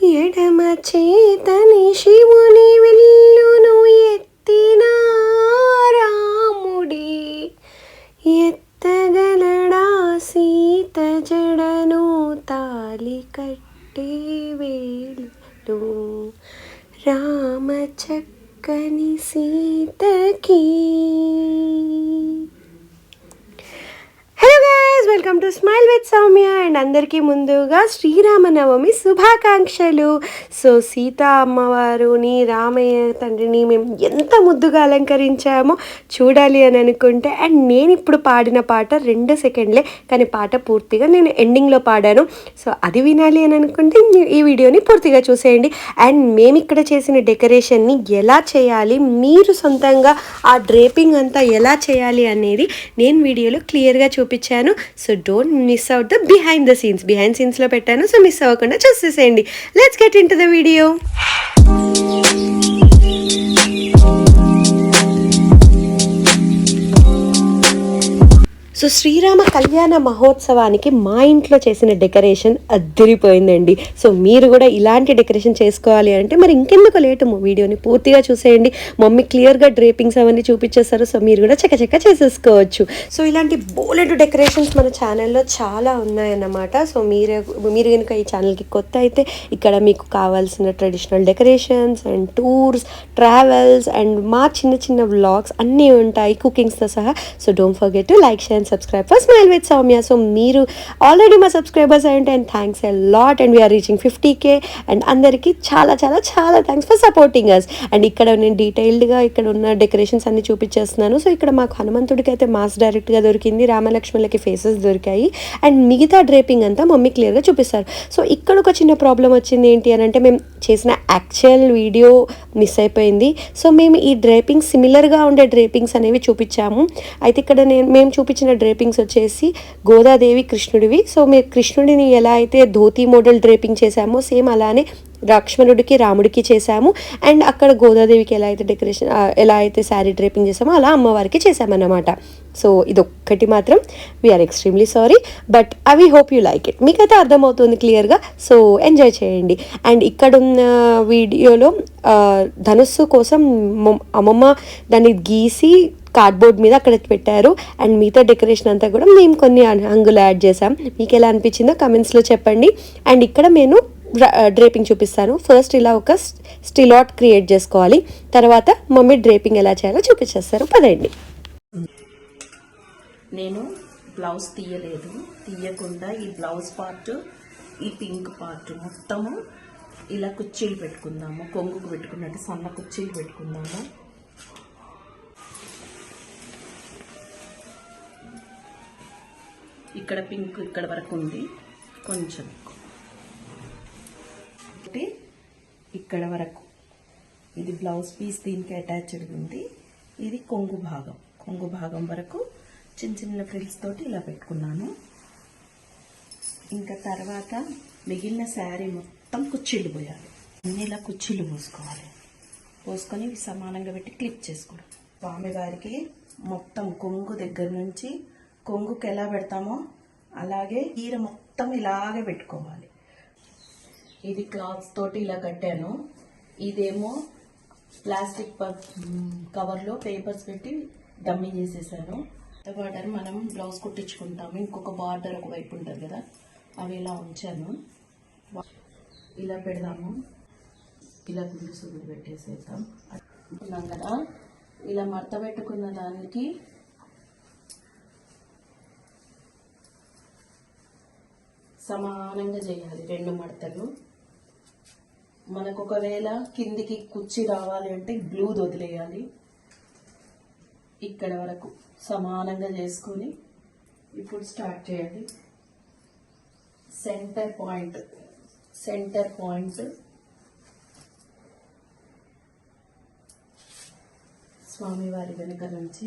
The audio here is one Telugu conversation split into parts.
ఎడమ చేతని శివుని విల్లును ఎత్తిన రాముడి ఎత్తగలడా సీత జడను తాలి కట్టే వేలు రామ చక్కని సీతకి hello guys welcome to Smile with Soumya and అందరికీ ముందుగా శ్రీరామనవమి శుభాకాంక్షలు. సో సీత అమ్మవారుని రామయ్య తండ్రిని మేము ఎంత ముద్దుగా అలంకరించామో చూడాలి అని అనుకుంటే అండ్ నేను ఇప్పుడు పాడిన పాట రెండు సెకండ్లే కానీ పాట పూర్తిగా నేను ఎండింగ్లో పాడాను. సో అది వినాలి అని అనుకుంటే ఈ వీడియోని పూర్తిగా చూసేయండి. అండ్ మేము ఇక్కడ చేసిన డెకరేషన్ని ఎలా చేయాలి మీరు సొంతంగా ఆ డ్రేపింగ్ అంతా ఎలా చేయాలి అనేది నేను వీడియోలో క్లియర్గా చూపించాను. So don't miss out the behind the scenes behind సీన్స్లో పెట్టాను సో మిస్ అవ్వకుండా చూసేసేయండి let's get into the video so Srirama కళ్యాణ మహోత్సవానికి మా ఇంట్లో చేసిన డెకరేషన్ అద్దరిపోయిందండి. సో మీరు కూడా ఇలాంటి డెకరేషన్ చేసుకోవాలి అంటే మరి ఇంకెందుకు లేటు వీడియోని పూర్తిగా చూసేయండి. మమ్మీ క్లియర్గా డ్రేపింగ్స్ అవన్నీ చూపించేస్తారు. సో మీరు కూడా చకచక చేసేసుకోవచ్చు. సో ఇలాంటి బోలెడ్ డెకరేషన్స్ మన ఛానల్లో చాలా ఉన్నాయన్నమాట. సో మీరు మీరు కనుక ఈ ఛానల్కి కొత్త అయితే ఇక్కడ మీకు కావాల్సిన traditional decorations and tours travels and మా చిన్న చిన్న వ్లాగ్స్ అన్నీ ఉంటాయి. కుకింగ్స్తో సహా. So don't forget to like share subscribe for Smile with Soumya so మీరు ఆల్రెడీ మా subscribers అయ్యంటే and thanks a lot and we're reaching fifty K and అందరికీ చాలా చాలా చాలా thanks for supporting us and ఇక్కడ నేను డీటెయిల్డ్గా ఇక్కడ ఉన్న డెకరేషన్స్ అన్ని చూపించేస్తున్నాను. సో ఇక్కడ మాకు హనుమంతుడికి అయితే మాస్ డైరెక్ట్గా దొరికింది. రామలక్ష్మణులకి ఫేసెస్ దొరికాయి. అండ్ మిగతా డ్రేపింగ్ అంతా మమ్మీ క్లియర్గా చూపిస్తారు. సో ఇక్కడ ఒక చిన్న ప్రాబ్లం వచ్చింది ఏంటి అని అంటే మేము చేసిన యాక్చువల్ వీడియో మిస్ అయిపోయింది. సో మేము ఈ డ్రేపింగ్ సిమిలర్గా ఉండే డ్రేపింగ్స్ అనేవి చూపించాము. అయితే ఇక్కడ నేను మేము చూపించిన డ్రేపింగ్స్ వచ్చేసి గోదాదేవి కృష్ణుడివి. సో మీరు కృష్ణుడిని ఎలా అయితే ధోతి మోడల్ డ్రేపింగ్ చేశామో సేమ్ అలానే లక్ష్మణుడికి రాముడికి చేశాము. అండ్ అక్కడ గోదాదేవికి ఎలా అయితే డెకరేషన్ ఎలా అయితే శారీ డ్రేపింగ్ చేసామో అలా అమ్మవారికి చేసామన్నమాట సో ఇదొక్కటి మాత్రం. వీఆర్ ఎక్స్ట్రీమ్లీ సారీ బట్ అవి హోప్ యూ లైక్ ఇట్ మీకైతే అర్థమవుతుంది క్లియర్గా సో ఎంజాయ్ చేయండి. అండ్ ఇక్కడున్న వీడియోలో ధనుస్సు కోసం అమ్మమ్మ దాన్ని గీసి కార్డ్బోర్డ్ మీద అక్కడ పెట్టారు. అండ్ మిగతా డెకరేషన్ అంతా కూడా మేము కొన్ని అంగులు యాడ్ చేసాం మీకు ఎలా అనిపించిందో కమెంట్స్లో చెప్పండి. అండ్ ఇక్కడ నేను డ్రేపింగ్ చూపిస్తాను. ఫస్ట్ ఇలా ఒక స్టిలాట్ క్రియేట్ చేసుకోవాలి. తర్వాత మమ్మీ డ్రేపింగ్ ఎలా చేయాలో చూపించేస్తారు. పదండి. నేను బ్లౌజ్ తీయలేదు. తీయకుండా ఈ బ్లౌజ్ పార్ట్ ఈ పింక్ పార్ట్ మొత్తము ఇలా కుర్చీలు పెట్టుకుందాము. కొంగుకు పెట్టుకున్నట్టు సన్న కుర్చీలు పెట్టుకుందాము. ఇక్కడ పింక్ ఇక్కడ వరకు ఉంది. కొంచెం. ఒకటి. ఇక్కడ వరకు. ఇది బ్లౌజ్ పీస్ దీనికి అటాచ్డ్ ఉంది. ఇది కొంగు భాగం. కొంగు భాగం వరకు చిన్న చిన్న ఫ్రిల్స్ తోటి ఇలా పెట్టుకున్నాను. ఇంకా తర్వాత మిగిలిన శారీ మొత్తం కుచ్చిళ్ళు పోయాలి. అన్ని ఇలా కుచ్చిళ్ళు పోసుకోవాలి. పోసుకొని సమానంగా పెట్టి క్లిప్ చేసుకోవడం. స్వామివారికి మొత్తం కొంగు దగ్గర నుంచి కొంగుకి ఎలా పెడతామో అలాగే ఈర మొత్తం ఇలాగే పెట్టుకోవాలి. ఇది క్లాత్ తోటి ఇలా కట్టాను. ఇదేమో ప్లాస్టిక్ కవర్లో పేపర్స్ పెట్టి డమ్మీ చేసేసాను. బార్డర్ మనం బ్లౌజ్ కుట్టించుకుంటాము. ఇంకొక బార్డర్ ఒక వైపు ఉంటుంది కదా అవి ఇలా ఉంచాను. ఇలా పెడదాము. ఇలా గుండు సుగుడు పెట్టేసేద్దాం. అనుకున్నాం కదా. ఇలా మడత పెట్టుకున్న దానికి సమానంగా చేయాలి రెండు మడతలు. మనకు ఒకవేళ కిందికి కుచ్చి రావాలి అంటే గ్లూ వదిలేయాలి. ఇక్కడ వరకు సమానంగా చేసుకొని ఇప్పుడు స్టార్ట్ చేయాలి. Centre point centre point. స్వామివారి వెనుక నుంచి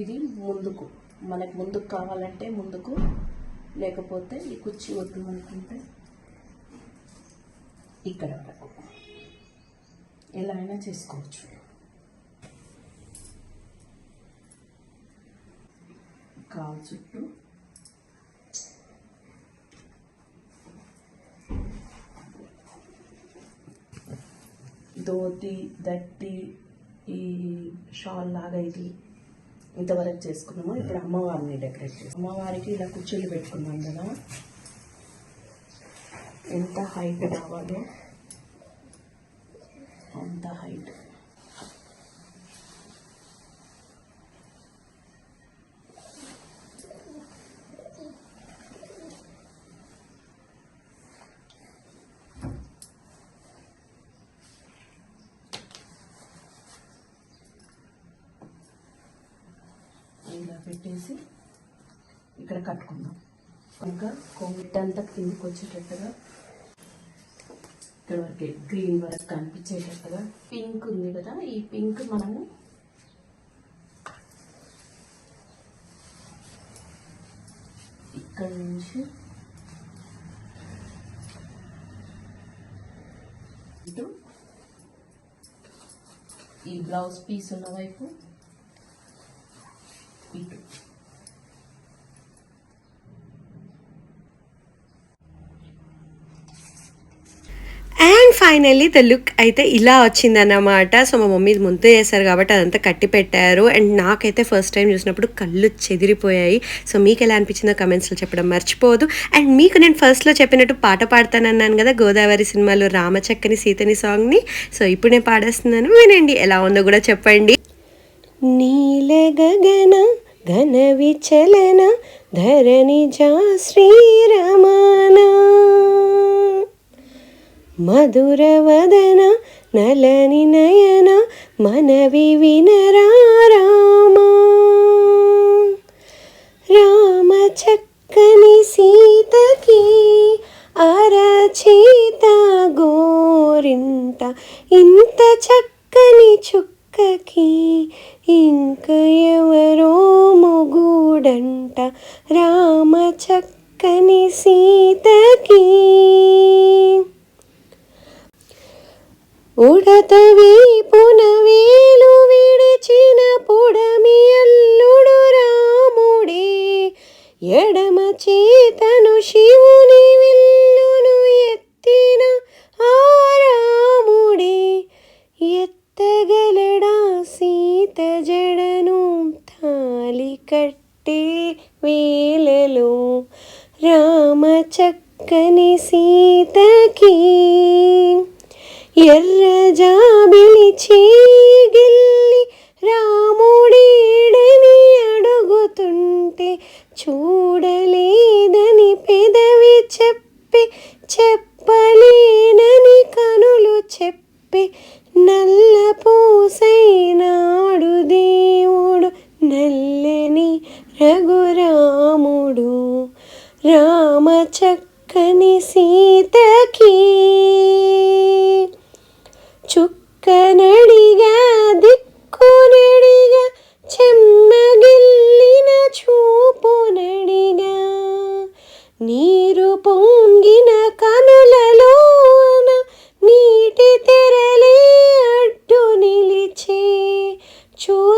ఇది ముందుకు. మనకు ముందుకు కావాలంటే ముందుకు లేకపోతే ఈ కుర్చీ వద్దు అనుకుంటే ఇక్కడ వరకు. ఎలా అయినా చేసుకోవచ్చు. కాలు చుట్టూ. ధోతి దట్టి ఈ షాల్ లాగా ఇది. ఇంతవరకు చేసుకున్నాము ఇప్పుడు అమ్మవారిని డెకరేట్ చేస్తాం. అమ్మవారికి ఇలా కుర్చీలు పెట్టుకున్నాం కదా. ఎంత హైట్ కావాలో? అంత హైట్ ఇలా పెట్టేసి ఇక్కడ కట్టుకుందాం. ఇంకా కోవిడ్ అంతా కిందకి వచ్చేటట్టుగా ఇక్కడ వరకు గ్రీన్ వరకు కనిపించేటట్టుగా పింక్ ఉంది కదా ఈ పింక్ మనము ఇక్కడ నుంచి ఇటు ఈ బ్లౌజ్ పీస్ ఉన్న వైపు అండ్ ఫైనల్లీ ద లుక్ అయితే ఇలా వచ్చిందన్నమాట. సో మా మమ్మీ ముందు చేశారు కాబట్టి అదంతా కట్టి పెట్టారు. అండ్ నాకైతే ఫస్ట్ టైం చూసినప్పుడు కళ్ళు చెదిరిపోయాయి. సో మీకు ఎలా అనిపించిందో కమెంట్స్లో చెప్పడం మర్చిపోదు. అండ్ మీకు నేను ఫస్ట్లో చెప్పినట్టు పాట పాడతానన్నాను కదా గోదావరి సినిమాలో రామచక్కని సీతని సాంగ్ని సో ఇప్పుడు నేను పాడేస్తున్నాను. వినండి ఎలా ఉందో కూడా చెప్పండి. నీల గగన ధన విచలన ధరణి జా శ్రీరమణ మధురవదన నలని నయన మనవి వినరా రామ. చక్కని సీతకి అరచేత గోరింట ఇంత చక్కని చుక్క పక్కకి ఇంక ఎవరో మొగుడంట. రామ చక్కని సీతకి ఉడత వీపున వేలు విడిచిన పొడమి అల్లుడు రాముడే. ఎడమ చేతను శివుని కట్టే వేలలో రామ చక్కని సీతకి ఎర్ర జాబిలి చీగిల్లి రాముడీడని అడుగుతుంటే చూడలే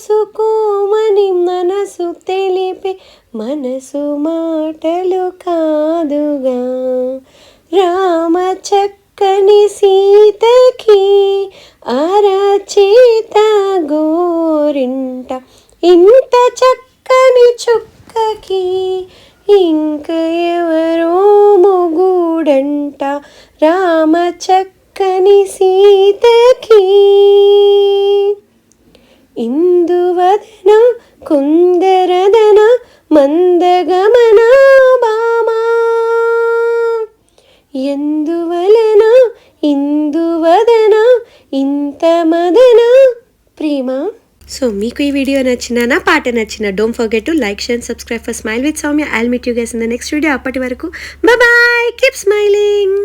చూసుకోమని మనసు తెలిపే మనసు మాటలు కాదుగా. రామ చక్కని సీతకి అరచేత గోరింట. ఇంత చక్కని చుక్కకి ఇంక ఎవరో మొగుడంట. రామ చక్కని సీతకి. ఇందువదన కుందరదన మందగమన బామా. ఎందువలన ఇందువదన ఇంత మదన ప్రేమ. సో మీకు ఈ వీడియో నచ్చిన నా పాట నచ్చిన don't forget to like share subscribe for Smile with Soumya I'll meet you guys in the next video అప్పటి వరకు బాయ్ కీప్ స్మైలింగ్